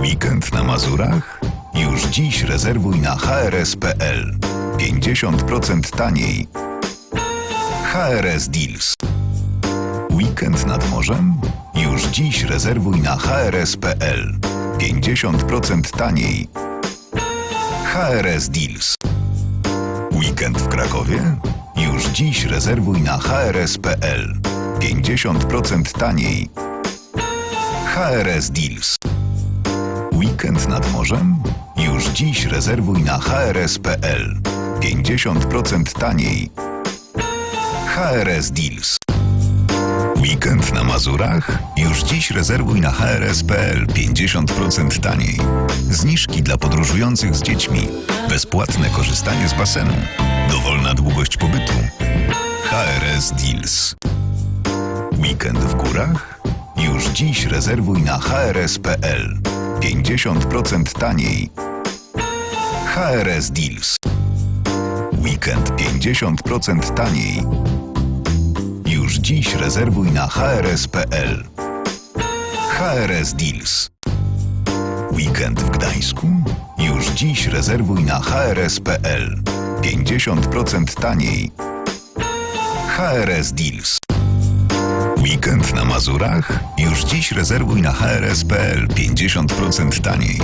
Weekend na Mazurach? Już dziś rezerwuj na hrs.pl. 50% taniej. HRS Deals. Weekend nad morzem? Już dziś rezerwuj na hrs.pl. 50% taniej. HRS Deals. Weekend w Krakowie? Już dziś rezerwuj na hrs.pl. 50% taniej. HRS Deals. Weekend nad morzem? Już dziś rezerwuj na hrs.pl. 50% taniej. HRS Deals. Weekend na Mazurach? Już dziś rezerwuj na hrs.pl 50% taniej. Zniżki dla podróżujących z dziećmi. Bezpłatne korzystanie z basenu. Dowolna długość pobytu. HRS Deals. Weekend w górach? Już dziś rezerwuj na hrs.pl 50% taniej. HRS Deals. Weekend 50% taniej. Już dziś rezerwuj na hrs.pl. HRS Deals. Weekend w Gdańsku? Już dziś rezerwuj na hrs.pl. 50% taniej. HRS Deals. Weekend na Mazurach? Już dziś rezerwuj na hrs.pl 50% taniej.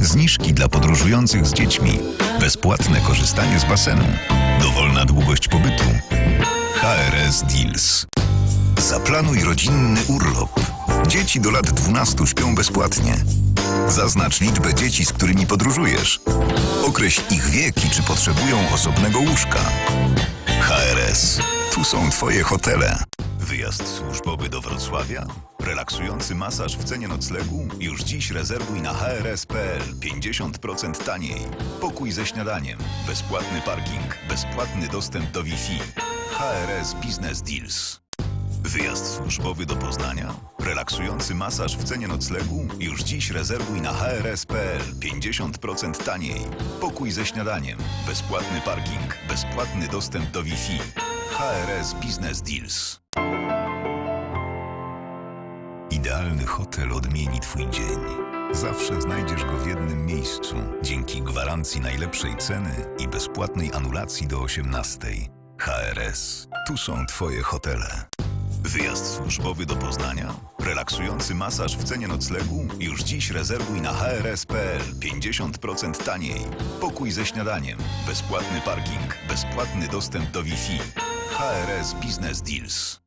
Zniżki dla podróżujących z dziećmi. Bezpłatne korzystanie z basenu. Dowolna długość pobytu. HRS Deals. Zaplanuj rodzinny urlop. Dzieci do lat 12 śpią bezpłatnie. Zaznacz liczbę dzieci, z którymi podróżujesz. Określ ich wiek i czy potrzebują osobnego łóżka. HRS. Tu są Twoje hotele. Wyjazd służbowy do Wrocławia? Relaksujący masaż w cenie noclegu? Już dziś rezerwuj na hrs.pl 50% taniej. Pokój ze śniadaniem, bezpłatny parking, bezpłatny dostęp do Wi-Fi. HRS Business Deals. Wyjazd służbowy do Poznania? Relaksujący masaż w cenie noclegu? Już dziś rezerwuj na hrs.pl 50% taniej. Pokój ze śniadaniem, bezpłatny parking, bezpłatny dostęp do Wi-Fi. HRS Business Deals. Idealny hotel odmieni Twój dzień. Zawsze znajdziesz go w jednym miejscu, dzięki gwarancji najlepszej ceny i bezpłatnej anulacji do 18. HRS. Tu są Twoje hotele. Wyjazd służbowy do Poznania? Relaksujący masaż w cenie noclegu? Już dziś rezerwuj na hrs.pl 50% taniej. Pokój ze śniadaniem, bezpłatny parking, bezpłatny dostęp do Wi-Fi. HRS Business Deals.